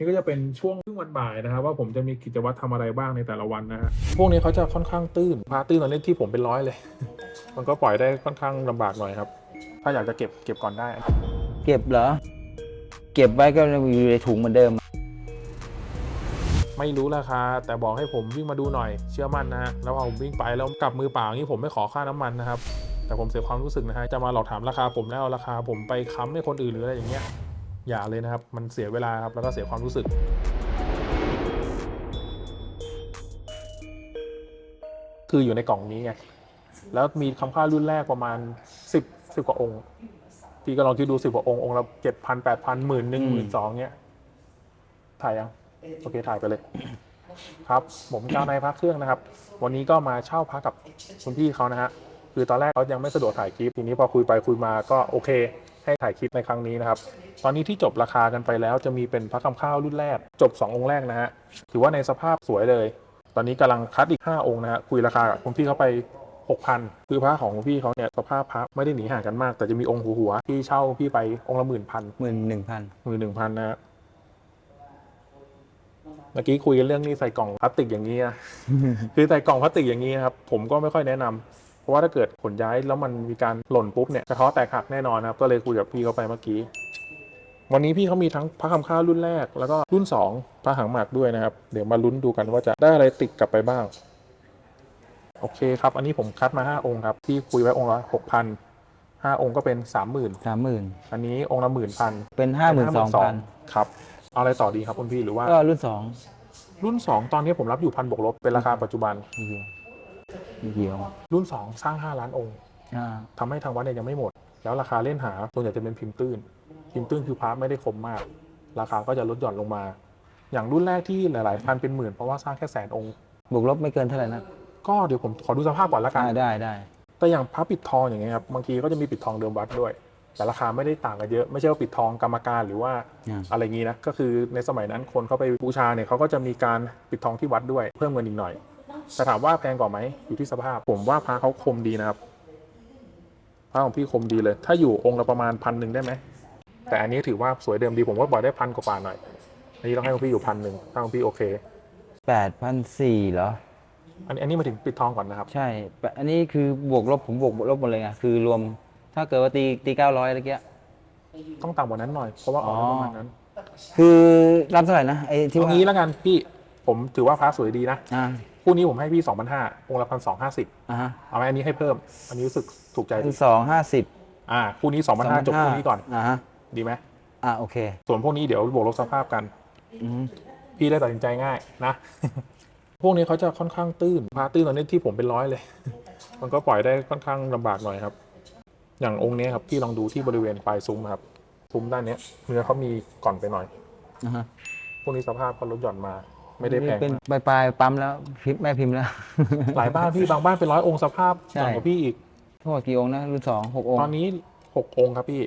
นี่ก็จะเป็นช่วงครึ่งวันบ่ายนะครับ ว่าผมจะมีกิจวัตรทำอะไรบ้างในแต่ละวันนะฮะพวกนี้เขาจะค่อนข้างตื้นพาตื้นตอนนี้ที่ผมเป็นร้อยเลย มันก็ปล่อยได้ค่อนข้างลำบากหน่อยครับ ถ้าอยากจะเก็บเก็บก่อนได้ เก็บเหรอ เก็บไว้ก็อยู่ในถุงเหมือนเดิม ไม่รู้ราคาแต่บอกให้ผมวิ่งมาดูหน่อยเชื่อมั่นนะฮะแล้วพอผมวิ่งไปแล้วกลับมือเปล่าอย่างนี้ผมไม่ขอค่าน้ำมันนะครับแต่ผมเสียความรู้สึกนะฮะจะมาหลอกถามราคาผมแล้วเอาราคาผมไปค้ำให้คนอื่นหรืออะไรอย่างเงี้ย อย่าเลยนะครับ มันเสียเวลาครับ แล้วก็เสียความรู้สึก คืออยู่ในกล่องนี้ไง แล้วมีคำค่ารุ่นแรกประมาณสิบสิบกว่าองค์ พี่ก็ลองคิดดูสิบกว่าองค์องค์ละเจ็ดพันแปดพันหมื่นหนึ่งหมื่นสองเนี้ย ถ่ายยังโอเคถ่ายไปเลย ครับ ผมเจ้านายพักเครื่องนะครับ วันนี้ก็มาเช่าพักกับคุณพี่เขานะฮะคือตอนแรกเขายังไม่สะดวกถ่ายคลิปทีนี้พอคุยไปคุยมาก็โอเค ให้ถ่ายคลิปในครั้งนี้นะครับ ตอนนี้ที่จบราคากันไปแล้วจะมีเป็นพระคำข้าวรุ่นแรก จบ 2 องค์แรกนะฮะ ถือว่าในสภาพสวยเลย ตอนนี้กำลังคัดอีก 5 องค์นะฮะ คุยราคากับคุณพี่เขาไป 6,000 คือพระของคุณพี่เขาเนี่ยสภาพพระไม่ได้หนีห่างกันมาก แต่จะมีองค์หัวๆที่เช่าพี่ไปองค์ละหมื่นพันหมื่นหนึ่งพันมือหนึ่งพันนะฮะเมื่อกี้คุยกันเรื่องนี้ใส่กล่องพลาสติกอย่างนี้นะคือใส่กล่องพลาสติกอย่างนี้นะครับ ผมก็ไม่ค่อยแนะนำเพ ราะว่าถ้าเกิดขนย้ายแล้วมันมีการหล่นปุ๊บเนี่ยกระเท้อแตกหักแน่นอนนะครับก็เลยคุยกับพี่เขาไปเมื่อกี้ วันนี้พี่เขามีทั้งพระคำข้าวรุ่นแรก แล้วก็รุ่นสองพระหางหมากด้วยนะครับ เดี๋ยวมาลุ้นดูกันว่าจะได้อะไรติดกลับไปบ้าง โอเคครับ อันนี้ผมคัดมาห้าองค์ครับที่คุยไว้องค์ละหกพันห้าองค์ก็เป็นสามหมื่นสามหมื่นอันนี้องค์ละหมื่นพันเป็นห้าหมื่นสองพันครับเอาอะไรต่อดีครับคุณพี่หรือว่าก็รุ่นสองรุ่น 2 ตอนนี้ผมรับอยู่พันบวกลบเป็นราคาปัจจุบัน มีเดียวมีเดียวรุ่น 2 สร้าง 5 ล้านองค์อ่าทำให้ทางวัดเนี่ยยังไม่หมด แล้วราคาเล่นหาส่วนใหญ่จะเป็นพิมพ์ตื้น พิมพ์ตื้นคือพระไม่ได้คมมาก ราคาก็จะลดหย่อนลงมา อย่างรุ่นแรกที่หลาย ๆ พันเป็นหมื่นเพราะว่าสร้างแค่แสนองค์ บวกลบไม่เกินเท่าไหร่นะก็เดี๋ยวผมขอดูสภาพก่อนละกัน อ่าได้ได้แต่อย่างพระปิดทองอย่างเงี้ยครับบางทีก็จะมีปิดทองเดิมวัดด้วย แต่ราคาไม่ได้ต่างกันเยอะไม่ใช่ว่าปิดทองกรรมการหรือว่าอ่าอะไรงี้นะก็คือในสมัยนั้นคนเขาไปบูชาเนี่ยเขาก็จะมีการปิดทองที่วัดด้วยเพิ่มเงินอีกหน่อย แต่ถามว่าแพงกว่าไหมอยู่ที่สภาพ ผมว่าพระเขาคมดีนะครับพระของพี่คมดีเลย ถ้าอยู่องค์ละประมาณพันหนึ่งได้ไหมแต่อันนี้ถือว่าสวยเดิมดีผมว่าบอกได้พันกว่าๆหน่อยอันนี้ต้องให้ของพี่อยู่พันหนึ่งถ้าของพี่โอเคแปดพันสี่เหรออันนี้อันนี้มาถึงปิดทองก่อนนะครับ ใช่แปดอันนี้คือบวกลบผมบวกลบหมดเลยไงคือรวม ถ้าเกิดว่าตีตีเก้าร้อยอะไรเงี้ยต้องต่ำกว่านั้นหน่อยเพราะว่าออกได้ประมาณนั้น คือรับเท่าไหร่นะไอ้ที่ทีว่านี้แล้วกันพี่ผมถือว่าพระสวยดีนะอ่า คู่นี้ผมให้พี่2,500องค์ละพันสองห้าสิบอ่าฮะเอาไหมอันนี้ให้เพิ่ม อันนี้รู้สึกถูกใจคือสองห้าสิบอ่าคู่นี้2,500จบคู่นี้ก่อนอ่าฮะดีไหมอ่าโอเค ส่วนพวกนี้เดี๋ยวบวกลบสภาพกัน อืมพี่ได้ตัดสินใจง่ายนะ พวกนี้เขาจะค่อนข้างตื้นพาตื้นตอนนี้ที่ผมเป็นร้อยเลย มันก็ปล่อยได้ค่อนข้างลำบากหน่อยครับ อย่างองค์นี้ครับพี่ลองดูที่บริเวณปลายซุ้มครับซุ้มด้านเนี้ยเนื้อเขามีก่อนไปหน่อย อ่าฮะพวกนี้สภาพก็ลดหย่อนมา ไม่ได้แพงเป็นมากปลายๆปั๊มแล้วพิมพ์แม่พิมพ์แล้ว หลายบ้านพี่บางบ้านเป็นร้อยองค์สภาพใช่หย่อนกว่าพี่อีก ทั้งหมดกี่องค์นะรุ่นสองหกองค์ตอนนี้หกองค์ครับพี่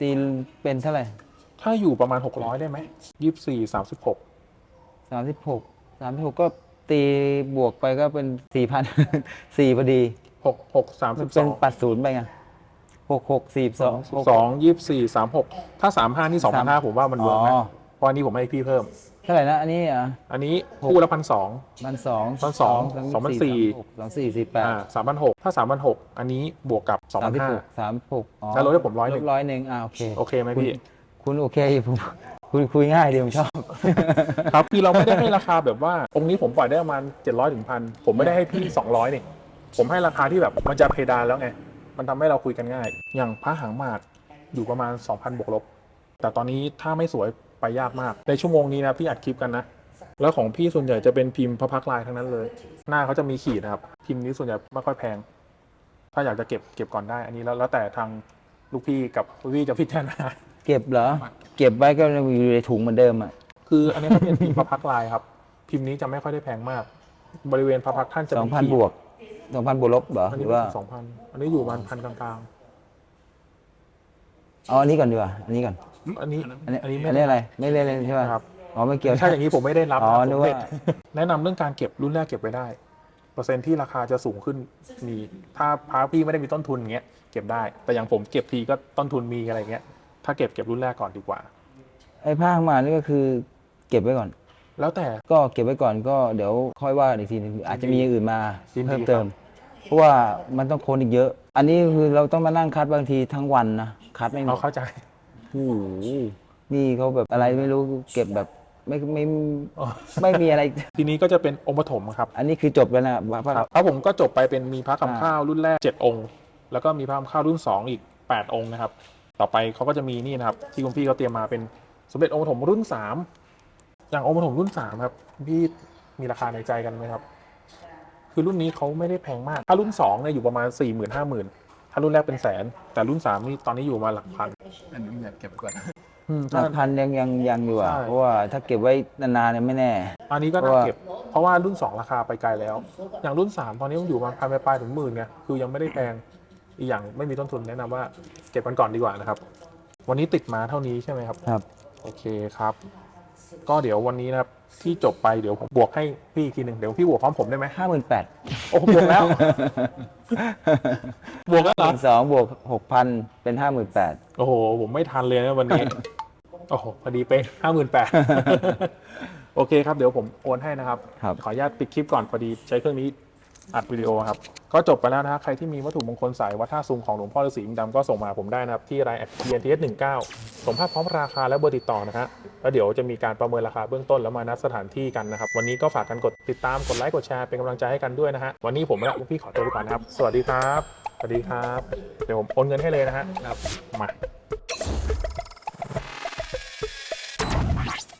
ตีเป็นเท่าไหร่ถ้าอยู่ประมาณหกร้อยได้ไหมยี่สิบสี่สามสิบหกสามสิบหกสามสิบหกก็ตีบวกไปก็เป็นสี่พันสี่พอดีหกหกสามมัสินบสเป็อนงปัดศูนย์ไปไงหกหกสี่สอง สองยี่สิบสี่สามหกถ้าสามห้านี่สองพันห้าผมว่ามันอ๋เวิร์กนะอเพราะอันนี้ผมให้พี่เพิ่ม เท่าไหร่นะอันนี้อะอันนี้คู่ละพันสอง มันสองพันสองสองพันสี่ สองสี่สี่แปดอ่าสามพันหกถ้าสามพันหกอันนี้บวกกับสองสาพัมนสิบห้า หกสามหกอ๋อแล้วลดให้ผมร้อยหนึ่ง ลดร้อยหนึ่งอ่าโอเค โอเคไหมพี่ คุณโอเคอยู่ผมคุยคุยง่ายดีผมชอบ ครับ คือเราไม่ได้ให้ราคาแบบว่า องค์นี้ผมปล่อยได้ประมาณเจ็ดร้อยถึงพันผมไม่ได้ให้พี่สองร้อยนี่ผมให้ราคาที่แบบมันจะเพดานแล้วไง มันทำให้เราคุยกันง่าย อย่างพระหางหมากอยู่ประมาณ2,000บวกลบ แต่ตอนนี้ถ้าไม่สวย ไปยากมาก ในชั่วโมงนี้นะพี่อัดคลิปกันนะ แล้วของพี่ส่วนใหญ่จะเป็นพิมพ์พระพักตร์ลายทั้งนั้นเลย หน้าเขาจะมีขีดนะครับ พิมพ์นี้ส่วนใหญ่ไม่ค่อยแพง ถ้าอยากจะเก็บเก็บก่อนได้ อันนี้แล้วแล้วแต่ทางลูกพี่กับพี่จะพิจารณา เก็บเหรอ เก็บไว้ก็อยู่ในถุงเหมือนเดิมอะ คืออันนี้เขาเป็นพิมพ์พระพักตร์ลายครับ พิมพ์นี้จะไม่ค่อยได้แพงมาก บริเวณพระพักตร์ท่านจะสองมีพันขีดบวกสองพันบวกลบเหรอ อันหนี้รือว่า สองพันอันนี้อยู่ประมาณพันกลางเอาอันนี้ก่อนดีกว่า อันนี้ก่อนๆ อันนี้อันนี้อันนี้ไม่อันนี้อะไร ไม่เล่นเลยใช่ไหมครับอ๋อไม่เกี่ยวถ้าอย่างนี้ผมไม่ได้รับอ๋อนะนึกผมว่าเล่นแนะนำเรื่องการเก็บรุ่นแรกเก็บไว้ได้ เปอร์เซ็นต์ที่ราคาจะสูงขึ้นมีถ้าพาพี่ไม่ได้มีต้นทุนอย่างเงี้ยเก็บได้ แต่อย่างผมเก็บทีก็ต้นทุนมีอะไรเงี้ย ถ้าเก็บเก็บรุ่นแรกก่อนดีกว่า ไอ้ผ้าข้างมานี่ก็คือเก็บไว้ก่อน แล้วแต่ก็เก็บไว้ก่อนก็เดี๋ยวค่อยว่ากันอีกทีหนึงอาจจะมีอย่างอื่นมายินดีเพิ่มเติมเพราะว่ามันต้องคนอีกเยอะ อันนี้คือเราต้องมานั่งคัดบางทีทั้งวันนะคัดไม่หมเราดเข้าใจโอ้โหนี่เขาแบบอะไรไม่รู้เก็บแบบไม่ไม่อ๋อไม่มีอะไร ทีนี้ก็จะเป็นองค์ปฐมครับ อันนี้คือจบแล้วนะพระครับพระผมก็จบไปเป็นมีพระคำข้าวรุ่นแรก7องค์ แล้วก็มีพระคำข้าวรุ่น2อีก8องค์นะครับ ต่อไปเขาก็จะมีนี่นะครับ ที่คุณพี่เขาเตรียมมาเป็นสมเด็จองค์ปฐมรุ่น3อย่างองค์ปฐมรุ่น3ครับคุณพี่มีราคาในใจกันไหมครับ คือรุ่นนี้เขาไม่ได้แพงมาก ถ้ารุ่น2เนี่ยอยู่ประมาณ4 0 0 0 0 5 0 0 0 0 ถ้ารุ่นแรกเป็นแสน แต่รุ่น3นี่ตอนนี้อยู่มาหลักพันอันนี้อยากเก็บไว้ก่อนอืมหลัถ้ากพันยังยังยังอยู่อะใช่เพราะว่าถ้าเก็บไว้นานๆเนี่ยไม่แน่ อันนี้ก็เพน่าราะว่าเก็บ เพราะว่ารุ่น2ราคาไปไกลแล้ว อย่างรุ่น3ตอนนี้มันอยู่มาพันปลายๆถึงหมื่นไงคือยังไม่ได้แพงอีกอย่างไม่มีต้นทุนแนะนำว่าเก็บกันก่อนดีกว่านะครับ วันนี้ติดมาเท่านี้ใช่ไหมครับครับ โอเคครับ ก็เดี๋ยววันนี้นะครับที่จบไปเดี๋ยวผมบวกให้พี่อีกทีหนึ่งเดี๋ยวพี่บวกพร้อมผมได้ไหมห้าหมื่นแปดโอ้บวกแล้ว บวกแล้วเหรอสองบวกหกพันเป็นห้าหมื่นแปดโอ้โห ผมไม่ทันเลยนะวันนี้ โอ้โห พอดีเป๊ะห้าหมื่นแปดโอเคครับ เดี๋ยวผมโอนให้นะครับ ครับ ขออนุญาตปิดคลิปก่อนพอดีใช้เครื่องนี้อัดวิดีโอครับ ก็จบไปแล้วนะฮะใครที่มีวัตถุมงคลสายวัดท่าซุงของหลวงพ่อฤาษีอินทร์ดำก็ส่งมาผมได้นะครับ ที่รายแอด TNTS 19ส่งภาพพร้อมราคาและเบอร์ติดต่อนะฮะแล้วเดี๋ยวจะมีการประเมินราคาเบื้องต้นแล้วมานัดสถานที่กันนะครับ วันนี้ก็ฝากกันกดติดตามกดไลค์กดแชร์เป็นกำลังใจให้กันด้วยนะฮะวันนี้ผมและลูกพี่ขอตัวไปก่อนนะครับ สวัสดีครับส วัสดีครับ เดี๋ยวผมโอนเงินให้เลยนะฮะครับมา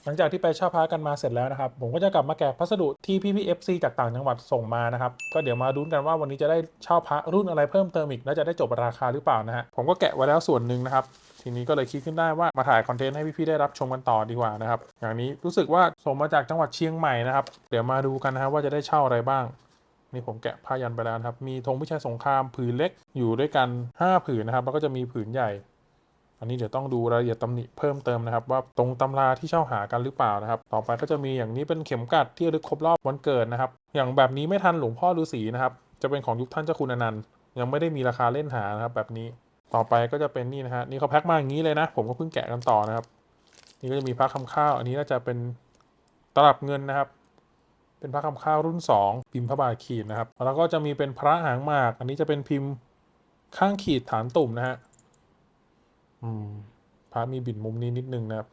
หลังจากที่ไปเช่าพระกันมาเสร็จแล้วนะครับ ผมก็จะกลับมาแกะพัสดุที่พี่พี่เอฟซีจากต่างจังหวัดส่งมานะครับ ก็เดี๋ยวมาดูกันว่าวันนี้จะได้เช่าพระรุ่นอะไรเพิ่มเติมอีก และจะได้จบราคาหรือเปล่านะฮะผมก็แกะไว้แล้วส่วนหนึ่งนะครับ ทีนี้ก็เลยคิดขึ้นได้ว่ามาถ่ายคอนเทนต์ให้พี่ๆได้รับชมกันต่อดีกว่านะครับอย่างนี้รู้สึกว่าส่งมาจากจังหวัดเชียงใหม่นะครับ เดี๋ยวมาดูกันนะครับว่าจะได้เช่าอะไรบ้าง นี่ผมแกะผ้ายันไปแล้วนะครับ มีธงพิชัยสงครามผืนเล็กอยู่ด้วยกัน 5 ผืนนะครับ แล้วก็จะมีผืนใหญ่ อันนี้เดี๋ยวต้องดูรายละเอียดตำหนิเพิ่มเติมนะครับ ว่าตรงตำราที่เช่าหากันหรือเปล่านะครับ ต่อไปก็จะมีอย่างนี้เป็นเข็มกัดที่ระลึกครบรอบวันเกิดนะครับ อย่างแบบนี้ไม่ทันหลวงพ่อฤาษีนะครับ จะเป็นของยุคท่านเจ้าคุณอนันต์ ยังไม่ได้มีราคาเล่นหานะครับ แบบนี้ ต่อไปก็จะเป็นนี่นะฮะ นี่เขาแพ็คมาอย่างนี้เลยนะ ผมก็เพิ่งแกะกันต่อนะครับ นี่ก็จะมีพระคำข้าว อันนี้น่าจะเป็นตลับเงินนะครับ เป็นพระคำข้าวรุ่น 2 พิมพ์พระบาทขีดนะครับ แล้วก็จะมีเป็นพระหางหมาก อันนี้จะเป็นพิมพ์ข้างขีดฐานตุ่มนะฮะอืมพระมีบิดมุมนี้นิดนึงนะครับ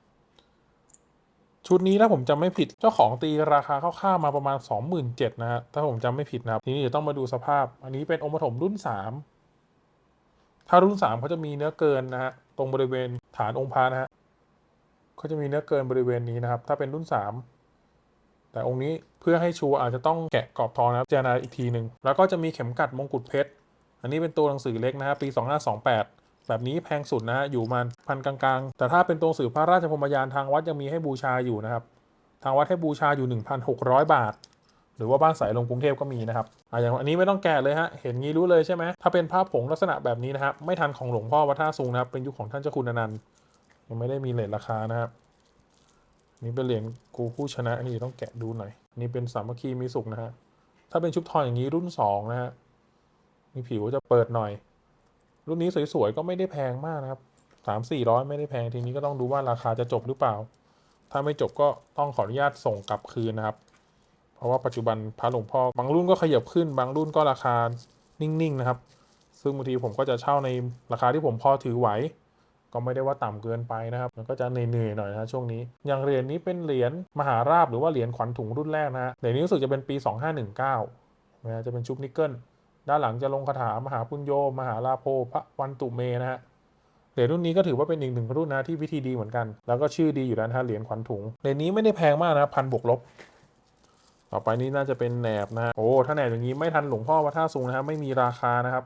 ชุดนี้ถ้าผมจำไม่ผิดเจ้าของตีราคาคร่าวๆมาประมาณ 27,000นะฮะถ้าผมจำไม่ผิดนะครับทีนี้เดี๋ยวต้องมาดูสภาพ อันนี้เป็นองค์ปฐมรุ่น 3 ถ้ารุ่น3เขาจะมีเนื้อเกินนะฮะตรงบริเวณฐานองค์พระนะฮะเขาจะมีเนื้อเกินบริเวณนี้นะครับ ถ้าเป็นรุ่น 3 แต่องค์นี้เพื่อให้ชัวอาจจะต้องแกะกรอบทองนะครับเจารณาอีกทีหนึ่งแล้วก็จะมีเข็มกัดมงกุฎเพชรอันนี้เป็นตัวหนังสือเล็กนะฮะปี 2528แบบนี้แพงสุดนะฮะอยู่ประมันพันกลางๆ แต่ถ้าเป็นตัวหนังสือพระราชพรมยานทางวัดยังมีให้บูชาอยู่นะครับ ทางวัดให้บูชาอยู่ 1,600 บาท หรือว่าบ้านสายลงกรุงเทพก็มีนะครับอะอย่างอันนี้ไม่ต้องแกะเลยฮะเห็นงี้รู้เลยใช่ไหมถ้าเป็นภาพผงลักษณะแบบนี้นะครับไม่ทันของหลวงพ่อวัดท่าซุงนะครับเป็นยุคของท่านเจ้าคุณอนันต์ยังไม่ได้มีเลทราคานะครับ นี่เป็นเหรียญกูผู้ชนะอันนี้ต้องแกะดูหน่อยนี่เป็นสามัคคีมีสุขนะฮะถ้าเป็นชุบทองอย่างนี้รุ่นสองนะฮะมีผิวจะเปิดหน่อย รุ่นนี้สวยๆก็ไม่ได้แพงมากนะครับสามสี่ร้อยไม่ได้แพงทีนี้ก็ต้องดูว่าราคาจะจบหรือเปล่า ถ้าไม่จบก็ต้องขออนุญาตส่งกลับคืนนะครับ เพราะว่าปัจจุบันพระหลวงพ่อบางรุ่นก็ขยับขึ้น บางรุ่นก็ราคานิ่งๆนะครับ ซึ่งบางทีผมก็จะเช่าในราคาที่ผมพอถือไหว ก็ไม่ได้ว่าต่ำเกินไปนะครับมันก็จะเหนื่อยๆหน่อยนะช่วงนี้อย่างเหรียญนี้เป็นเหรียญมหาราบหรือว่าเหรียญขวัญถุงรุ่นแรกนะฮะเหรียญนี้รู้สึกจะเป็นปี 2519นะฮะจะเป็นชุบนิกเกิลด้านหลังจะลงคาถามหาปุญโยมหาลาโภพระวันตุเมนะฮะเหรียญรุ่นนี้ก็ถือว่าเป็นอีกหนึ่งรุ่นนะที่วิธีดีเหมือนกัน แล้วก็ชื่อดีอยู่แล้วนะฮะเหรียญขวัญถุงเหรียญนี้ไม่ได้แพงมากนะพันบวกลบ ต่อไปนี้น่าจะเป็นแหนบนะฮะโอ้ถ้าแหนบอย่างนี้ไม่ทันหลวงพ่อวัดท่าซุงนะฮะไม่มีราคานะครับ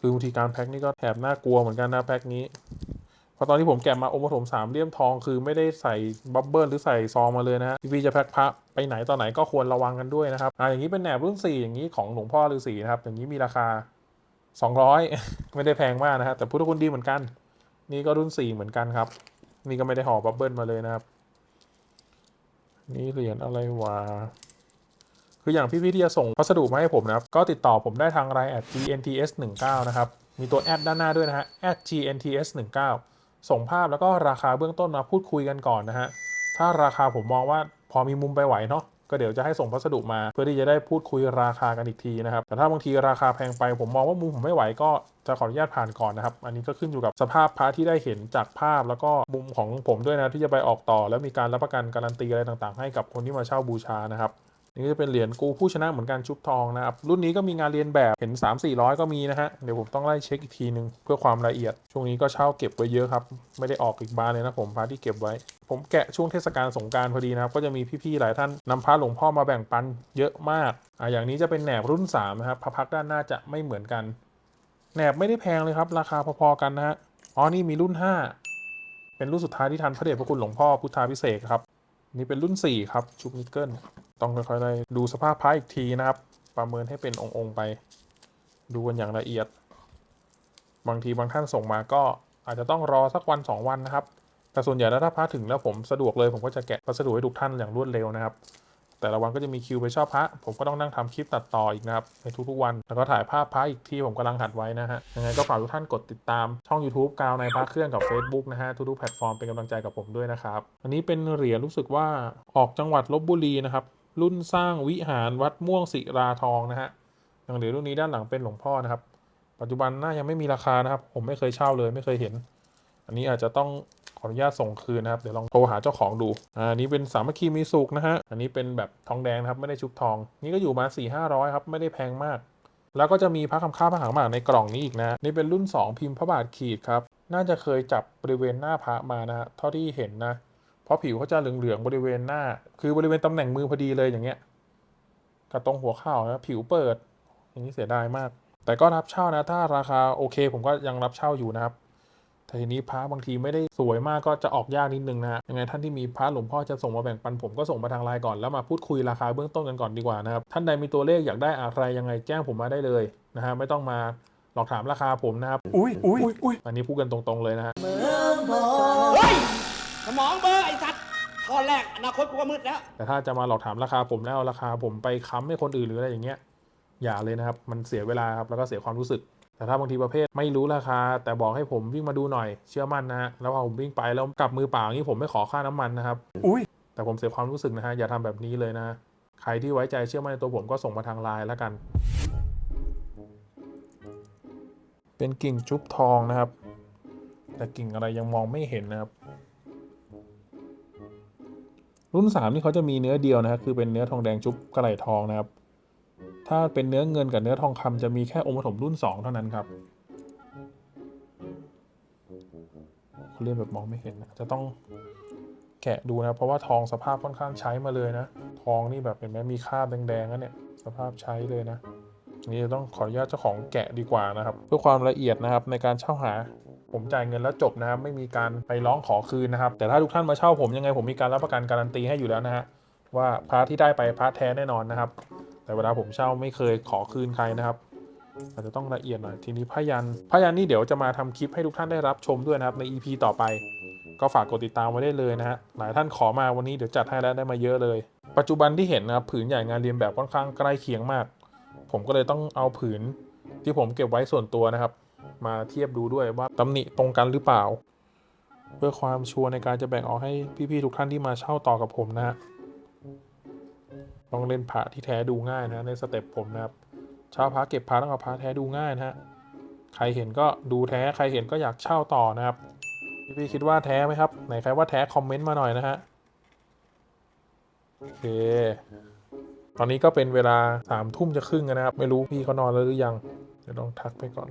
คือบางทีการแพ็คนี่ก็แถบน่ากลัวเหมือนกันนะแพ็คนี้ พราะตอนที่ผมแกะมาองค์ปฐมสามเลี่ยมทองคือไม่ได้ใส่บับเบิลหรือใส่ซองมาเลยนะฮะพี่จะแพ็คพระไปไหนต่อไหนก็ควรระวังกันด้วยนะครับอ่าอย่างนี้เป็นแหนบรุ่น 4 อย่างนี้ของหลวงพ่อฤาษีนะครับอย่างนี้มีราคา 200 ไม่ได้แพงมากนะฮะแต่พุทธคุณดีเหมือนกัน นี่ก็รุ่น 4 เหมือนกันครับนี่ก็ไม่ได้ห่อบับเบิลมาเลยนะครับ นี่เหรียญอะไรวะคืออย่างพี่ๆที่จะส่งพัสดุมาให้ผมนะครับ ก็ติดต่อผมได้ทางไลน์ at gnts 1 9นะครับ มีตัวแอดด้านหน้าด้วยนะฮะ at gnts 1 9 ส่งภาพแล้วก็ราคาเบื้องต้นมาพูดคุยกันก่อนนะฮะ ถ้าราคาผมมองว่าพอมีมุมไปไหวเนาะก็เดี๋ยวจะให้ส่งพัสดุมาเพื่อที่จะได้พูดคุยราคากันอีกทีนะครับ แต่ถ้าบางทีราคาแพงไปผมมองว่ามุมผมไม่ไหวก็จะขออนุญาตผ่านก่อนนะครับ อันนี้ก็ขึ้นอยู่กับสภาพพระที่ได้เห็นจากภาพแล้วก็มุมของผมด้วยนะที่จะไปออกต่อ แล้วมีการรับประกันการันตีอะไรต่างๆ ให้กับคนที่มาเช่าบูชานะครับ นี่ก็จะเป็นเหรียญกูผู้ชนะเหมือนกันชุบทองนะครับรุ่นนี้ก็มีงานเรียนแบบเห็น 3 4 0 0 ก็มีนะฮะเดี๋ยวผมต้องไล่เช็คอีกทีนึงเพื่อความละเอียด ช่วงนี้ก็เช่าเก็บไว้เยอะครับ ไม่ได้ออกอีกบานเลยนะผมพระที่เก็บไว้ ผมแกะช่วงเทศกาลสงการพอดีนะครับก็จะมีพี่ๆหลายท่านนำพระหลวงพ่อมาแบ่งปันเยอะมากอ่าอย่างนี้จะเป็นแหนบรุ่น3นะครับพระพักด้านหน้าจะไม่เหมือนกันแหนบไม่ได้แพงเลยครับราคาพอๆกันนะฮะอ๋อนี่มีรุ่น 5 เป็นรุ่นสุดท้ายที่ทันพระเดชพระคุณหลวงพ่อพุทธาพิเศษครับนี่เป็นรุ่น4ครับชุบนิกเกิล ต้องค่อยๆไล่ดูสภาพพระอีกทีนะครับ ประเมินให้เป็นองค์ๆไป ดูกันอย่างละเอียด บางทีบางท่านส่งมาก็อาจจะต้องรอสักวัน 2 วันนะครับ แต่ส่วนใหญ่แล้วถ้าพระถึงแล้วผมสะดวกเลยผมก็จะแกะพัสดุให้ทุกท่านอย่างรวดเร็วนะครับ แต่ละวันก็จะมีคิวไปชอบพระ ผมก็ต้องนั่งทำคลิปตัดต่ออีกนะครับในทุกๆวัน แล้วก็ถ่ายภาพพระอีกที่ผมกำลังหัดไว้นะฮะ ยังไงก็ฝากทุกท่านกดติดตามช่อง YouTube กาวในพระเครื่องกับ Facebook นะฮะ ทุกๆแพลตฟอร์มเป็นกำลังใจกับผมด้วยนะครับ อันนี้เป็นเหรียญรู้สึกว่าออกจังหวัดลบบุรีนะครับ รุ่นสร้างวิหารวัดม่วงศิราทองนะฮะอย่างเหรียญรุ่นนี้ด้านหลังเป็นหลวงพ่อนะครับ ปัจจุบันน่ายังไม่มีราคานะครับ ผมไม่เคยเช่าเลยไม่เคยเห็น อันนี้อาจจะต้องขออนุญาตส่งคืนนะครับ เดี๋ยวลองโทรหาเจ้าของดูอันนี้เป็นสามัคคีมีสุขนะฮะ อันนี้เป็นแบบทองแดงนะครับไม่ได้ชุบทอง นี่ก็อยู่มา4ี่ห้าร้อยครับไม่ได้แพงมาก แล้วก็จะมีพระคำค่าพระหางหมากในกล่องนี้อีกนะ นี่เป็นรุ่น 2 พิมพ์พระบาทขีดครับ น่าจะเคยจับบริเวณหน้าพระมานะฮะเท่าที่เห็นนะ เพราะผิวเขาจะเหลืองๆบริเวณหน้า คือบริเวณตำแหน่งมือพอดีเลยอย่างเงี้ยกับตรงหัวเข่านะผิวเปิด อย่างนี้เสียดายมาก แต่ก็รับเช่านะ ถ้าราคาโอเค ผมก็ยังรับเช่าอยู่นะครับแต่ทีนี้พระบางทีไม่ได้สวยมากก็จะออกยากนิดนึงนะฮะยังไงท่านที่มีพระหลวงพ่อจะส่งมาแบ่งปันผมก็ส่งมาทางไลน์ก่อนแล้วมาพูดคุยราคาเบื้องต้นกันก่อนดีกว่านะครับท่านใดมีตัวเลขอยากได้อะไรยังไงแจ้งผมมาได้เลยนะฮะไม่ต้องมาหลอกถามราคาผมนะครับอุ้ยอุ้ยอุ้ยอันนี้พูดกันตรงๆเลยนะฮะเฮ้ย สมองเบอร์ไอ้สัตว์ข้อแรกอนาคตกูก็มืดแล้ว แต่ถ้าจะมาหลอกถามราคาผมแล้วเอาราคาผมไปค้ำให้คนอื่นหรืออะไรอย่างเงี้ยอย่าเลยนะครับมันเสียเวลาครับแล้วก็เสียความรู้สึก แต่ถ้าบางทีประเภทไม่รู้ราคา แต่บอกให้ผมวิ่งมาดูหน่อยเชื่อมั่นนะฮะแล้วพอผมวิ่งไปแล้วกลับมือเปล่าอย่างนี้ผมไม่ขอค่าน้ำมันนะครับอุ้ยแต่ผมเสียความรู้สึกนะฮะอย่าทำแบบนี้เลยนะ ใครที่ไว้ใจเชื่อมั่นในตัวผมก็ส่งมาทางไลน์แล้วกัน เป็นกิ่งจุ๊บทองนะครับ แต่กิ่งอะไรยังมองไม่เห็นนะครับ รุ่นสามนี่เขาจะมีเนื้อเดียวนะครับคือเป็นเนื้อทองแดงจุ๊บกระไหลทองนะครับ ถ้าเป็นเนื้อเงินกับเนื้อทองคำจะมีแค่องค์ปฐมรุ่นสองเท่านั้นครับเขาเรียกแบบมองไม่เห็นนะจะต้องแกะดูนะเพราะว่าทองสภาพค่อนข้างใช้มาเลยนะ ทองนี่แบบเห็นไหมมีคราบแดงๆนะเนี่ยสภาพใช้เลยนะนี่จะต้องขออนุญาตเจ้าของแกะดีกว่านะครับ เพื่อความละเอียดนะครับในการเช่าหา ผมจ่ายเงินแล้วจบนะครับไม่มีการไปร้องขอคืนนะครับ แต่ถ้าทุกท่านมาเช่าผมยังไงผมมีการรับประกันการันตีให้อยู่แล้วนะฮะว่าพระที่ได้ไปพระแท้แน่นอนนะครับ แต่เวลาผมเช่าไม่เคยขอคืนใครนะครับอาจจะต้องละเอียดหน่อยทีนี้พยันพยันนี่เดี๋ยวจะมาทำคลิปให้ทุกท่านได้รับชมด้วยนะครับใน EP ต่อไป ก็ฝากกดติดตามไว้ได้เลยนะฮะหลายท่านขอมาวันนี้เดี๋ยวจัดให้แล้วได้มาเยอะเลย ปัจจุบันที่เห็นนะครับผืนใหญ่งานเรียนแบบค่อนข้างใกล้เคียงมาก ผมก็เลยต้องเอาผืนที่ผมเก็บไว้ส่วนตัวนะครับ มาเทียบดูด้วยว่าตำหนิตรงกันหรือเปล่า เพื่อความชัวร์ในการจะแบ่งออกให้พี่ๆทุกท่านที่มาเช่าต่อกับผมนะฮะต้องเล่นพระที่แท้ดูง่ายนะในสเต็ปผมนะครับเช่าพระเก็บพระต้องเอาพระแท้ดูง่ายนะฮะใครเห็นก็ดูแท้ใครเห็นก็อยากเช่าต่อนะครับพี่ๆคิดว่าแท้ไหมครับไหนใครว่าแท้คอมเมนต์มาหน่อยนะฮะโอเค ตอนนี้ก็เป็นเวลาสามทุ่มจะครึ่งนะครับ ไม่รู้พี่เขานอนแล้วหรือยัง เดี๋ยวลองทักไปก่อน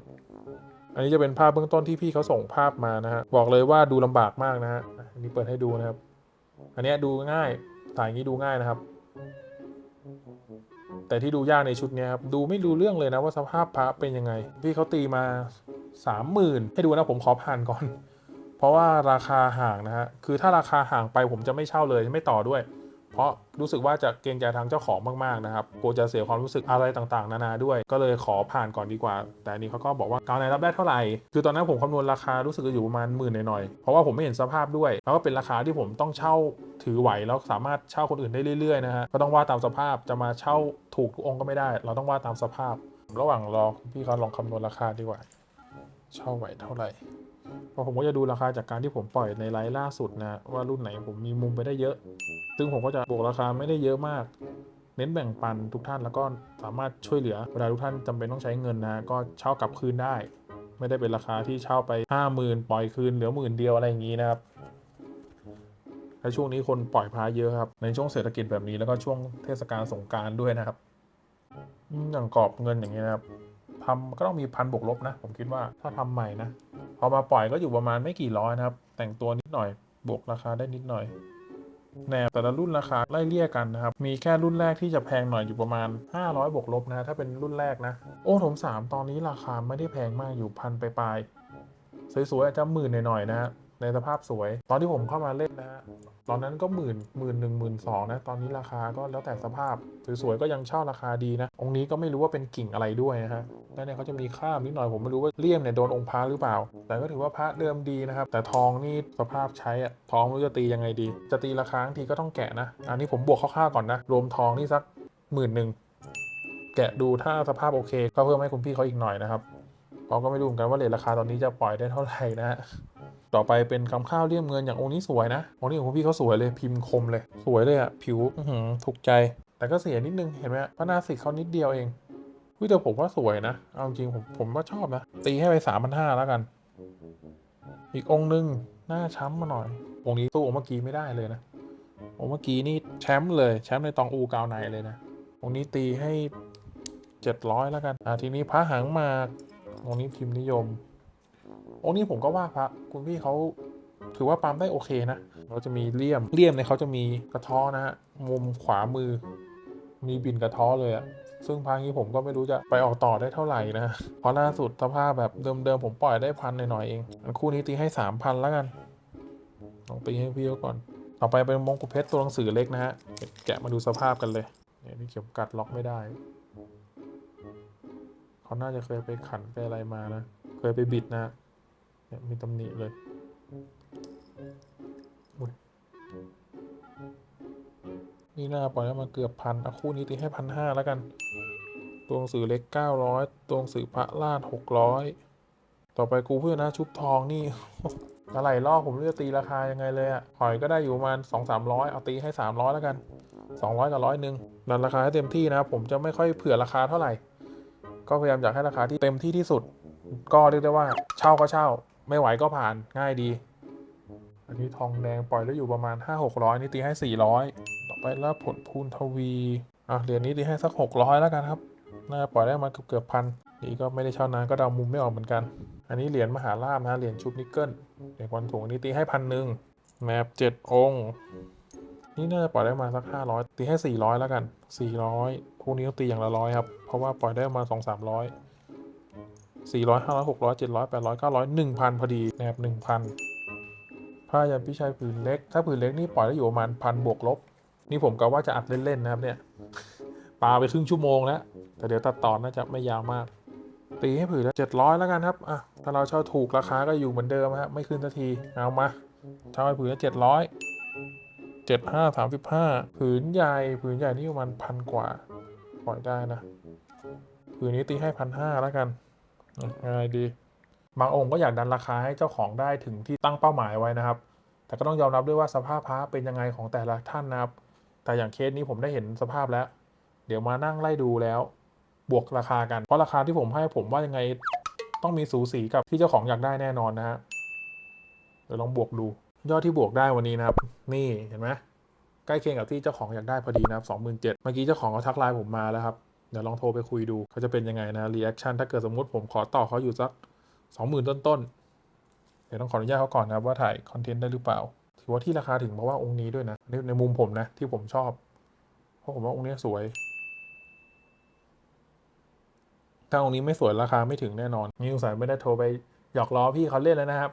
อันนี้จะเป็นภาพเบื้องต้นที่พี่เขาส่งภาพมานะฮะบอกเลยว่าดูลำบากมากนะฮะอันนี้เปิดให้ดูนะครับ อันนี้ดูง่ายถ่ายงี้ดูง่ายนะครับ แต่ที่ดูยากในชุดนี้ครับดูไม่รู้เรื่องเลยนะว่าสภาพพระเป็นยังไง พี่เขาตีมาสามหมื่นให้ดูนะผมขอผ่านก่อน เพราะว่าราคาห่างนะฮะคือถ้าราคาห่างไปผมจะไม่เช่าเลยไม่ต่อด้วย เพราะรู้สึกว่าจะเกรงใจทางเจ้าของมากๆนะครับกลัวจะเสียความรู้สึกอะไรต่างๆ นานาด้วย ก็เลยขอผ่านก่อนดีกว่า แต่อันนี้เขาก็บอกว่ากาวไหนรับได้เท่าไหร่ คือตอนนั้นผมคำนวณราคารู้สึกจะอยู่ประมาณหมื่นหน่อยๆ เพราะว่าผมไม่เห็นสภาพด้วย แล้วก็เป็นราคาที่ผมต้องเช่าถือไหวแล้วสามารถเช่าคนอื่นได้เรื่อยๆนะฮะ ก็ต้องว่าตามสภาพจะมาเช่าถูกทุกองค์ก็ไม่ได้ เราต้องว่าตามสภาพ ระหว่างรอพี่เขาลองคำนวณราคาดีกว่า เช่าไหวเท่าไหร่ พราะผมก็จะดูราคาจากการที่ผมปล่อยในไลฟ์ล่าสุดนะว่ารุ่นไหนผมมีมุมไปได้เยอะ ซึ่งผมก็จะบวกราคาไม่ได้เยอะมาก เน้นแบ่งปันทุกท่านแล้วก็สามารถช่วยเหลือเวลาทุกท่านจำเป็นต้องใช้เงินนะก็เช่ากลับคืนได้ ไม่ได้เป็นราคาที่เช่าไปห้าหมื่นปล่อยคืนเหลือหมื่นเดียวอะไรอย่างนี้นะครับและช่วงนี้คนปล่อยพาเยอะครับในช่วงเศรษฐกิจแบบนี้แล้วก็ช่วงเทศกาลสงการด้วยนะครับอย่างกรอบเงินอย่างเงี้ยนะครับทำก็ต้องมีพันบวกลบนะ ผมคิดว่าถ้าทำใหม่นะ พอมาปล่อยก็อยู่ประมาณไม่กี่ร้อยนะครับ แต่งตัวนิดหน่อย บวกราคาได้นิดหน่อยแนวแต่ละรุ่นราคาไล่เลี่ยกันนะครับ มีแค่รุ่นแรกที่จะแพงหน่อยอยู่ประมาณ 500 บวกลบนะ ถ้าเป็นรุ่นแรกนะ โอ้โถม 3 ตอนนี้ราคาไม่ได้แพงมากอยู่พันไปลายสวยๆ อาจจะหมื่นหน่อยๆนะ ในสภาพสวย ตอนที่ผมเข้ามาเล่นนะ ตอนนั้นก็หมื่นหมื่นหนึ่งหมื่นสองนะตอนนี้ราคาก็แล้วแต่สภาพสวยๆก็ยังเช่าราคาดีนะ องค์นี้ก็ไม่รู้ว่าเป็นกิ่งอะไรด้วยนะฮะแล้วเนี่ยเขาจะมีข้ามนิดหน่อยผมไม่รู้ว่าเลี่ยมเนี่ยโดนองค์พระหรือเปล่า แต่ก็ถือว่าพระเดิมดีนะครับ แต่ทองนี่สภาพใช้อะทองรู้จะตียังไงดี จะตีราคาบางทีก็ต้องแกะนะ อันนี้ผมบวกคร่าวๆก่อนนะรวมทองนี่สักหมื่นหนึ่งแกะดูถ้าสภาพโอเค ก็เพิ่มให้คุณพี่เขาอีกหน่อยนะครับเราก็ไม่รู้เหมือนกันว่าเลทราคาตอนนี้จะปล่อยได้เท่าไหร่นะฮะ ต่อไปเป็นคำข้าวเลี่ยมเงินอย่างองค์นี้สวยนะองค์นี้ของพี่เขาสวยเลยพิมพ์คมเลย สวยเลยอะผิวอืถูกใจ แต่ก็เสียนิดนึงเห็นไหมพระนาสิกเขานิดเดียวเองวิแต่ผมว่าสวยนะ เอาจริงผมผมว่าชอบนะ ตีให้ไปสามพันห้าแล้วกัน อีกองค์หนึงหน้าช้ำมาหน่อย องค์นี้สู้องค์เมื่อกี้ไม่ได้เลยนะ องค์เมื่อกี้นี่แชมป์เลย แชมป์ในตองอูกาวในเลยนะ องค์นี้ตีให้เจ็ดร้อยแล้วกัน อ่าทีนี้พระหางมากองค์นี้พิมพ์นิยม องค์นี้ผมก็ว่าพระคุณพี่เขาถือว่าปาล์มได้โอเคนะ เราจะมีเลี่ยมเลี่ยมเนี่ยเขาจะมีกระท้อนะฮะมุมขวามือ มีบินกระท้อเลยอะซึ่งพังนี้ผมก็ไม่รู้จะไปออกต่อได้เท่าไหร่นะเพราะล่าสุดสภาพแบบเดิมๆผมปล่อยได้พันหน่อยๆเองอันคู่นี้ตีให้สามพันแล้วกันลองตีให้พี่เขาก่อน ต่อไปเป็นมงกุฎเพชรตัวหนังสือเล็กนะฮะแกะมาดูสภาพกันเลยเนี่ยนี่เข็มกัดล็อกไม่ได้เขาน่าจะเคยไปขันไปอะไรมานะ เคยไปบิดนะ เนี่ยมีตำหนิเลยอุ๊ยนี่น่าปล่อยให้มาเกือบพันเอะคู่นี้ตีให้พันห้าแล้วกัน ตัวหนังสือเล็กเก้าร้อยตัวหนังสือพระลาดหกร้อยต่อไปกูเพื่อนนะชุบทองนี่อะไรล่อผมไม่รู้จะตีราคายังไงเลยอะหอยก็ได้อยู่ประมาณสองสามร้อยเอาตีให้สามร้อยแล้วกันสองร้อยกับร้อยหนึ่งดันราคาให้เต็มที่นะครับผมจะไม่ค่อยเผื่อราคาเท่าไหร่ ก็พยายามอยากให้ราคาที่เต็มที่ที่สุด ก็เรียกได้ว่าเช่าก็เช่า ไม่ไหวก็ผ่านง่ายดี อันนี้ทองแดงปล่อยแล้วอยู่ประมาณ 5 6 0 0 นี่ตีให้ 400 ต่อไปแล้วผลพูนทวีอะเหรียญนี้ตีให้สัก 600 แล้วกันครับน่าจะปล่อยได้มาเกือบเกือบพันนี่ก็ไม่ได้เช่านานก็เดามุมไม่ออกเหมือนกัน อันนี้เหรียญมหาลาภนะเหรียญชุบนิกเกิลเหรียญควันถุงนนี้ตีให้พันหนึ่งแมปเจ็ดองค์นี่น่าจะปล่อยได้มาสัก 500 ตีให้ 400 แล้วกัน 400พวกนี้ต้องตีอย่างละร้อยครับ เพราะว่าปล่อยได้มา 2 300 400 500 600 700 800 900 1,000 พอดีแนบ1,000 ผ้ายันพี่ชัยผืนเล็ก ถ้าผืนเล็กนี่ปล่อยได้อยู่ประมาณพันบวกลบ นี่ผมก็ว่าจะอัดเล่น ๆ นะครับเนี่ยปาไปครึ่งชั่วโมงแล้ว แต่เดี๋ยวตัดต่อน่าจะไม่ยาวมาก ตีให้ผืนละ700 แล้วกันครับอะถ้าเราเช่าถูกราคาก็อยู่เหมือนเดิมฮะไม่ขึ้นสักทีเอามาเช่าให้ผืนละ700 75 35 ผืนใหญ่ผืนใหญ่นี่ประมาณพันกว่า ปล่อยได้นะ ผืนนี้ตีให้พันห้าแล้วกัน ง่ายดี บางองค์ก็อยากดันราคาให้เจ้าของได้ถึงที่ตั้งเป้าหมายไว้นะครับ แต่ก็ต้องยอมรับด้วยว่าสภาพพระเป็นยังไงของแต่ละท่านนะครับ แต่อย่างเคสนี้ผมได้เห็นสภาพแล้ว เดี๋ยวมานั่งไล่ดูแล้ว บวกราคากัน เพราะราคาที่ผมให้ผมว่ายังไงต้องมีสูสีกับที่เจ้าของอยากได้แน่นอนนะฮะ เดี๋ยวลองบวกดู ยอดที่บวกได้วันนี้นะครับ นี่เห็นไหมใกล้เคียงกับที่เจ้าของอยากได้พอดีนะครับสองหมื่นเจ็ดเมื่อกี้เจ้าของเขาทักไลน์ผมมาแล้วครับ เดี๋ยวลองโทรไปคุยดูเขาจะเป็นยังไงนะรีแอคชั่นถ้าเกิดสมมุติผมขอต่อเขาอยู่สักสองหมื่นต้นๆเดี๋ยวต้องขออนุญาตเขาก่อนนะครับว่าถ่ายคอนเทนต์ได้หรือเปล่า ถือว่าที่ราคาถึงเพราะว่าองค์นี้ด้วยนะนี่ในมุมผมนะที่ผมชอบ เพราะผมว่าองค์นี้สวยถ้าองค์นี้ไม่สวยราคาไม่ถึงแน่นอนนี่สงสัยไม่ได้โทรไปหยอกล้อพี่เขาเล่นแล้วนะครับ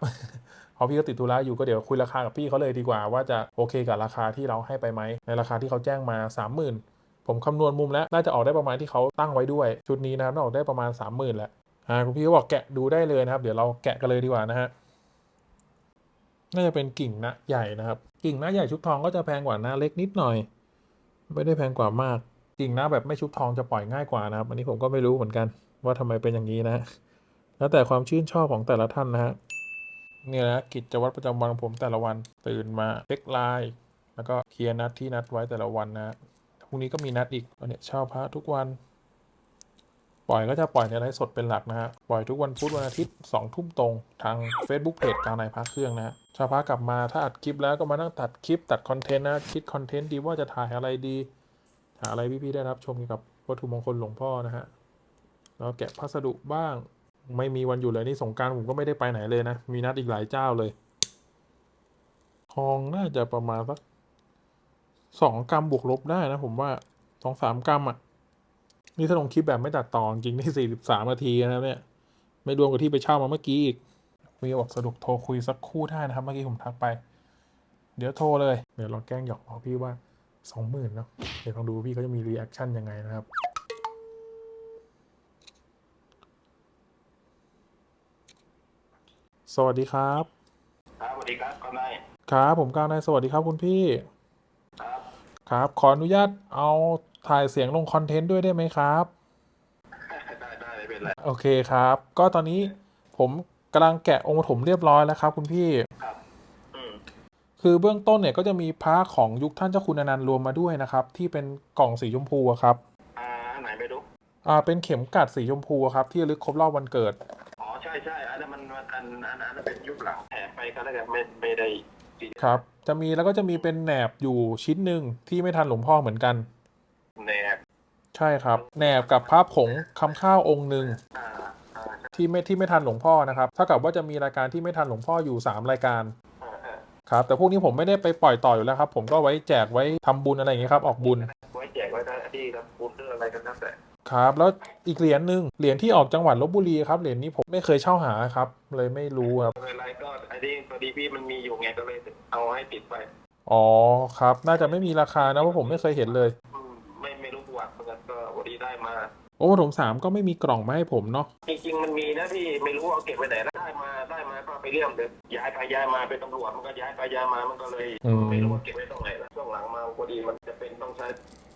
พอพี่เขาติดธุระอยู่ก็เดี๋ยวคุยราคากับพี่เขาเลยดีกว่าว่าจะโอเคกับราคาที่เราให้ไปไหมในราคาที่เขาแจ้งมา 30,000 ผมคำนวณมุมแล้ว น่าจะออกได้ประมาณที่เขาตั้งไว้ด้วย ชุดนี้นะครับน่าออกได้ประมาณ 30,000แหละอ่าคุณพี่เขาบอกแกะดูได้เลยนะครับ เดี๋ยวเราแกะกันเลยดีกว่านะฮะน่าจะเป็นกิ่งนะใหญ่นะครับ กิ่งนะใหญ่ชุบทองก็จะแพงกว่านะเล็กนิดหน่อย ไม่ได้แพงกว่ามาก กิ่งนะแบบไม่ชุบทองจะปล่อยง่ายกว่านะครับ อันนี้ผมก็ไม่รู้เหมือนกัน ว่าทำไมเป็นอย่างนี้นะ แล้วแต่ความชื่นชอบของแต่ละท่านนะฮะเนี่ยนะกิจวัตรประจำวันของผมแต่ละวันตื่นมาเช็คไลน์แล้วก็เคลียร์นัดที่นัดไว้แต่ละวันนะ รุ่งนี้ก็มีนัดอีกวันเนี้ยเช่าพระทุกวัน ปล่อยก็จะปล่อยในไลฟ์สดเป็นหลักนะฮะ ปล่อยทุกวันพุธวันอาทิตย์สองทุ่มตรง ทาง Facebook Page กลางในพักเครื่องนะฮะชาวพักกลับมาถ้าอัดคลิปแล้วก็มานั่งตัดคลิปตัดคอนเทนต์นะคิดคอนเทนต์ดีว่าจะถ่ายอะไรดีหาอะไรพี่ๆได้รับชมเกี่ยวกับวัตถุมงคลหลวงพ่อนะฮะแล้วแกะพัสดุบ้างไม่มีวันอยู่เลยนี่สงกรารผมก็ไม่ได้ไปไหนเลยนะ มีนัดอีกหลายเจ้าเลย ทองน่าจะประมาณสัก สองกรัมบวกลบได้นะผมว่าสองสามกรัมอะ นี่ถ้าลงคลิปแบบไม่ตัดต่อจริงๆนี่สี่สิบสามนาทีนะครับเนี่ย ไม่รวมกับที่ไปเช่ามาเมื่อกี้อีกคุยบอกสะดวกโทรคุยสักครู่ได้นะครับ เมื่อกี้ผมทักไป เดี๋ยวโทรเลย เดี๋ยวลองแกล้งหยอกบอกพี่ว่าสองหมื่นเนาะเดี๋ยวลองดูพี่เขาจะมีรีแอคชั่นยังไงนะครับสวัสดีครับ ครับสวัสดีครับก็ได้ครับผมก้าวนายสวัสดีครับคุณพี่ครับ ครับ ขออนุญาตเอาถ่ายเสียงลงคอนเทนต์ด้วยได้ไหมครับ ได้ได้ไม่เป็นไรโอเคครับ ก็ตอนนี้ผมกำลังแกะองค์ปฐมเรียบร้อยแล้วครับ คุณพี่ ครับอืมคือเบื้องต้นเนี่ยก็จะมีพระของยุคท่านเจ้าคุณอนันต์รวมมาด้วยนะครับ ที่เป็นกล่องสีชมพูอะครับ อ่าอันไหนไม่รู้ อ่า เป็นเข็มกัดสีชมพูอะครับ ที่ระลึกครบรอบวันเกิด อ๋อใช่ใช่อันนั้นมันมันอันอันอันนั้นเป็นยุคหลังแถมไปก็แล้วกันไม่ไม่ได้ ดีครับ จะมีแล้วก็จะมีเป็นแหนบอยู่ชิ้นหนึ่งที่ไม่ทันหลวงพ่อเหมือนกันแนบใช่ครับ แหนบกับพระผงคำข้าวองค์หนึ่งอ่าอ่าที่ไม่ที่ไม่ทันหลวงพ่อนะครับเท่ากับว่าจะมีรายการที่ไม่ทันหลวงพ่ออยู่ 3 รายการอ่าอ่าครับแต่พวกนี้ผมไม่ได้ไปปล่อยต่ออยู่แล้วครับ ผมก็ไว้แจกไว้ทำบุญอะไรอย่างเงี้ยครับออกบุญ ไว้แจกไว้ได้ที่รับบุญหรืออะไรกันนั่นแต่ ครับ แล้วอีกเหรียญหนึ่งเหรียญที่ออกจังหวัดลบบุรีครับเหรียญนี้ผมไม่เคยเช่าหาครับ เลยไม่รู้ครับ ไม่เป็นไรก็ไอ้นี่พอดีพี่มันมีอยู่ไงก็เลยเอาให้ติดไปอ๋อครับ น่าจะไม่มีราคานะเพราะผมไม่เคยเห็นเลย อืมไม่ไม่รู้ประวัติเหมือนกันก็พอดีได้มา โอ้ปฐมสามก็ไม่มีกล่องมาให้ผมเนาะจริงๆมันมีนะพี่ไม่รู้เอาเก็บไว้ไหนแล้วได้มาได้มาก็ไปเลี่ยมเลยย้ายไปย้ายมาเป็นตำรวจมันก็ย้ายไปย้ายมามันก็เลย ไม่รู้ว่าเก็บไว้ตรง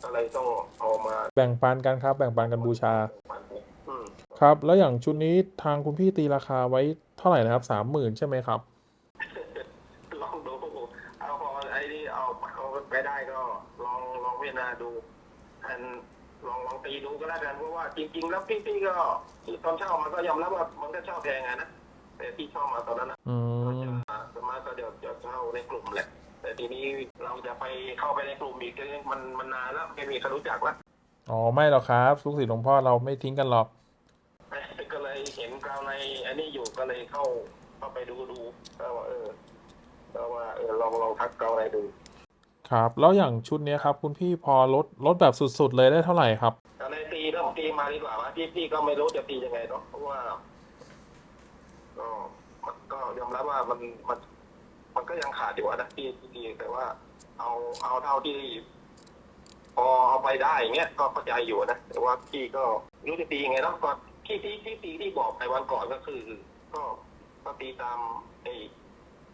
อะไรต้องเอามาแบ่งปันกันครับ แบ่งปันกันบูชาปั่นอืมครับ แล้วอย่างชุดนี้ทางคุณพี่ตีราคาไว้เท่าไหร่นะครับสามหมื่นใช่ไหมครับ ลองดูเอาพอไอ้นี่เอาเอาไปได้ก็ลองลองพิจารณาดูอันลองลองตีดูก็แล้วกันเพราะว่าจริง ๆ แล้วพี่พี่ก็ที่ตอนเช่ามาก็ยอมรับว่ามันก็เช่าแพงอะนะแต่ที่เช่ามาตอนนั้นนะอืก็มจะสวนมากก็เดี๋ยวจะเช่าในกลุ่มแหละ แต่ทีนี้เราจะไปเข้าไปในกลุ่มอีกเนี่ยมันมันนานแล้วไม่มีใครรู้จักแล้วอ๋อไม่หรอกครับลูกศิษย์หลวงพ่อเราไม่ทิ้งกันหรอกก็เลยเห็นกราวในอันนี้อยู่ก็เลยเข้าเข้าไปดูดูก็ว่าเออก็ว่าเออลองลองทักกราวในดู ครับ แล้วอย่างชุดเนี้ยครับ คุณพี่พอลดลดแบบสุด ๆ เลยได้เท่าไหร่ครับกราวในตีต้องตีมาดีกว่าว่าพี่พี่ก็ไม่รู้จะตียังไงเนาะเพราะว่าก็มันก็ยอมรับว่ามันมัน มันก็ยังขาดอยู่อะนะที่ที่ดีแต่ว่า เอาเอาเท่าที่พอเอาไปได้อย่างเงี้ยก็เข้าใจอยู่นะแต่ว่าพี่ก็ไม่รู้จะตียังไงเนาะก็ที่ที่ที่ตีที่บอกไปวันก่อนก็คือ ก็ก็ตีตามไอ้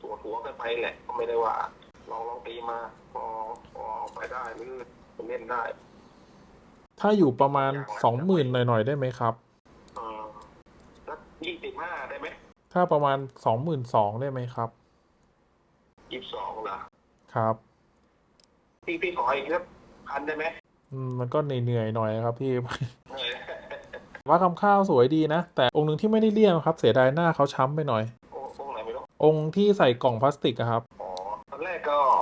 ตัวหัวกันไปแหละก็ไม่ได้ว่าลองลองตีมา พอพอไปได้หรือเล่นได้ถ้าอยู่ประมาณสองหมื่นหน่อยๆได้ไหมครับอืมสักยี่สิบห้าได้ไหมถ้าประมาณสองหมื่นสองได้ไหมครับ ยี่สิบสองเหรอครับ พี่พี่ขออีกสักพันได้ไหมอืมมันก็เหนื่อยๆหน่อยครับพี่ เออว่าคำข้าวสวยดีนะ แต่องค์หนึ่งที่ไม่ได้เลี่ยมครับ เสียดายหน้าเขาช้ำไปหน่อย โอ้โอ้ไหนไม่รู้องค์ที่ใส่กล่องพลาสติกอะครับ อ๋อตอนแรกก็ม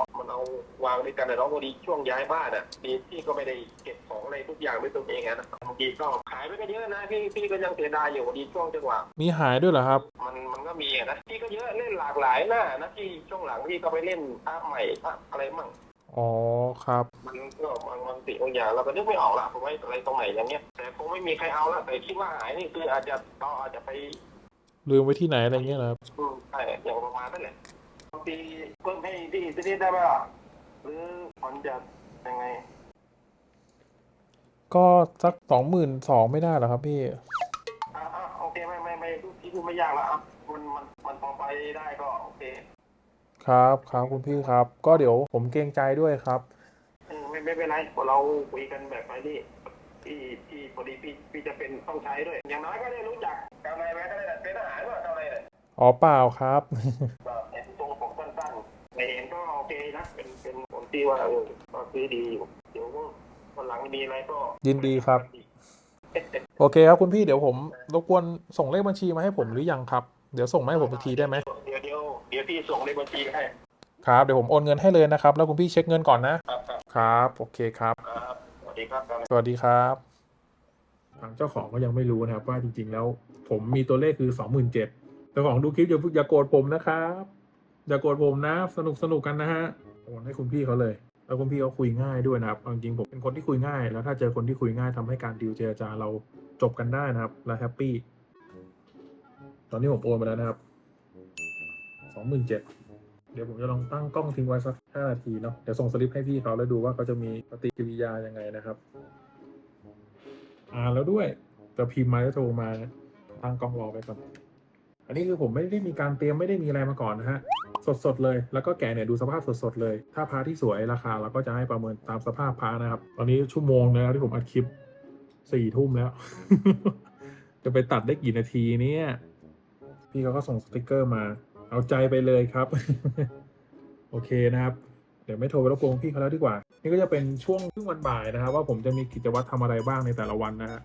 ันเอา วางด้วยกันแต่น้องพอดีช่วงย้ายบ้านอะดีพี่ก็ไม่ได้เก็บของอะไรทุกอย่างด้วยตัวเองอะนะบางทีก็ขายไปก็เยอะนะพี่พี่ก็ยังเสียดายอยู่พอดีช่วงจังหวะมีหายด้วยเหรอครับ มันมันก็มีอะนะพี่ก็เยอะเล่นหลากหลายหน้านะที่ช่วงหลังพี่ก็ไปเล่นภาพใหม่ภาพอะไรมั่งอ๋อครับ มันก็บางบางสิ่งบางอย่างเราก็นึกไม่ออกละผมว่าอะไรตรงไหนอย่างเงี้ยแต่คงไม่มีใครเอาละแต่คิดว่าหายนี่คืออาจจะเราอาจจะไปลืมไว้ที่ไหนอะไรเงี้ยนะครับ อืมใช่อย่างประมาณนั่นแหละบางทีเพิ่มให้ที่ที่นี่ได้ไหมล่ะ หรือมันจะยังไง ก็สักสองหมื่นสองไม่ได้เหรอครับพี่ อ่าอ่าโอเคไม่ไม่ไม่ที่พูดไม่ยากละอะมันมันมันพอไปได้ก็โอเคครับครับคุณพี่ครับ ก็เดี๋ยวผมเกรงใจด้วยครับ เออไม่ไม่เป็นไรพอเราคุยกันแบบไอ้นี่ที่ที่พอดีพี่พี่จะเป็นต้องใช้ด้วย อย่างน้อยก็ได้รู้จักกาวในแม้ก็ได้เป็นทหารว่าเกาวในเนี่ยอ๋อเปล่าครับ ก็เห็นตรงผมสั้นๆไม่เห็นก็โอเคนะเป็น เป็นผมที่ว่าเออก็ซื้อดีอยู่เดี๋ยววันหลังมีอะไรก็ยินดีครับ โอเคครับคุณพี่เดี๋ยวผมรบกวนส่งเลขบัญชีมาให้ผมหรือยังครับ เดี๋ยวส่งมาให้ผมอีกทีได้ไหมเดี๋ยวเดี๋ยวเดี๋ยวพี่ส่งในบัญชีให้ครับเดี๋ยวผมโอนเงินให้เลยนะครับ แล้วคุณพี่เช็คเงินก่อนนะครับครับครับโอเคครับ ครับสวัสดีครับสวัสดีครับทางเจ้าของก็ยังไม่รู้นะครับว่าจริงๆแล้ว ผมมีตัวเลขคือสองหมื่นเจ็ดเจ้าของดูคลิปอย่าอย่าโกรธผมนะครับ อย่าโกรธผมนะ สนุกสนุกกันนะฮะโอ นให้คุณพี่เขาเลย แล้วคุณพี่เขาคุยง่ายด้วยนะครับจริงๆผมเป็นคนที่คุยง่าย แล้วถ้าเจอคนที่คุยง่ายทำให้การดีลเจรจาเราจบกันได้นะครับและแฮปปี้ตอนนี้ผมโอนไปแล้วนะครับสองหมื่นเจ็ดเดี๋ยวผมจะลองตั้งกล้องทิ้งไว้สักห้านาทีเนาะเดี๋ยวส่งสลิปให้พี่เขาแล้วดูว่าเขาจะมีปฏิกิริยายังไงนะครับอ่าแล้วด้วยจะพิมพ์มาจะโทรมาตั้งกล้องรอไปก่อนอันนี้คือผมไม่ได้มีการเตรียมไม่ได้มีอะไรมาก่อนนะฮะ สดๆเลย แล้วก็แกะเนี่ยดูสภาพสดๆเลย ถ้าพาที่สวยราคาเราก็จะให้ประเมินตามสภาพพานะครับ ตอนนี้ชั่วโมงแล้วที่ผมอัดคลิปสี่ทุ่มแล้ว จะไปตัดได้กี่นาทีเนี่ย พี่เขาก็ส่งสติกเกอร์มา เอาใจไปเลยครับ โอเคนะครับ เดี๋ยวไม่โทรไปรบกวนพี่เขาแล้วดีกว่า นี่ก็จะเป็นช่วงครึ่งวันบ่ายนะครับ ว่าผมจะมีกิจวัตรทำอะไรบ้างในแต่ละวันนะฮะ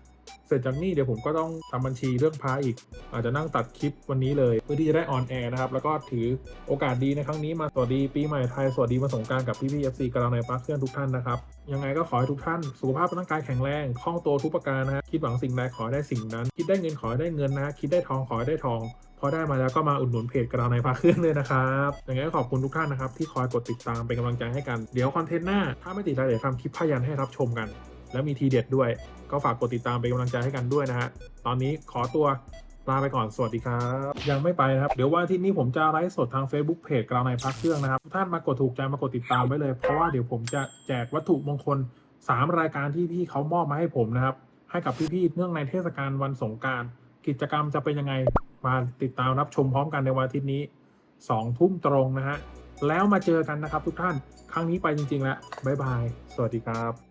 เสร็จจากนี้เดี๋ยวผมก็ต้องทำบัญชีเรื่องพาอีก อาจจะนั่งตัดคลิปวันนี้เลยเพื่อที่จะได้ออนแอร์นะครับ แล้วก็ถือโอกาสดีในครั้งนี้มาสวัสดีปีใหม่ไทย สวัสดีมาสงการกับพี่พี่เอฟซีกำลังในพักเคลื่อนทุกท่านนะครับ ยังไงก็ขอให้ทุกท่าน สุขภาพร่างกายแข็งแรงคล่องตัวทุกประการนะฮะคิดหวังสิ่งใดขอได้สิ่งนั้น คิดได้เงินขอได้เงินนะคิดได้ทองขอได้ทองพอได้มาแล้วก็มาอุดหนุนเพจกระดาในพาเครื่องเลยนะครับยังไงก็ขอบคุณทุกท่านนะครับที่คอยกดติดตามเป็นกำลังใจให้กัน เดี๋ยวคอนเทนต์หน้า ถ้าไม่ติดใจเดี๋ยวทำคลิปพยันให้รับชมกัน แล้วมีทีเด็ดด้วย ก็ฝากกดติดตามเป็นกำลังใจให้กันด้วยนะฮะ ตอนนี้ขอตัวลาไปก่อน สวัสดีครับ ยังไม่ไปนะครับ เดี๋ยววันอาที่นี้ผมจะไลฟ์สดทาง Facebook เพจกลางในพักเครื่องนะครับทุกท่านมากดถูกใจมากดติดตามไว้เลย เพราะว่าเดี๋ยวผมจะแจกวัตถุมงคล 3 รายการที่พี่เขามอบมาให้ผมนะครับ ให้กับพี่ๆเนื่องในเทศกาลวันสงการ กิจกรรมจะเป็นยังไง มาติดตามรับชมพร้อมกันในวันอาทิตย์นี้2ทุ่มตรงนะฮะ แล้วมาเจอกันนะครับทุกท่าน ครั้งนี้ไปจริงๆแล้วบ๊ายบาย สวัสดีครับ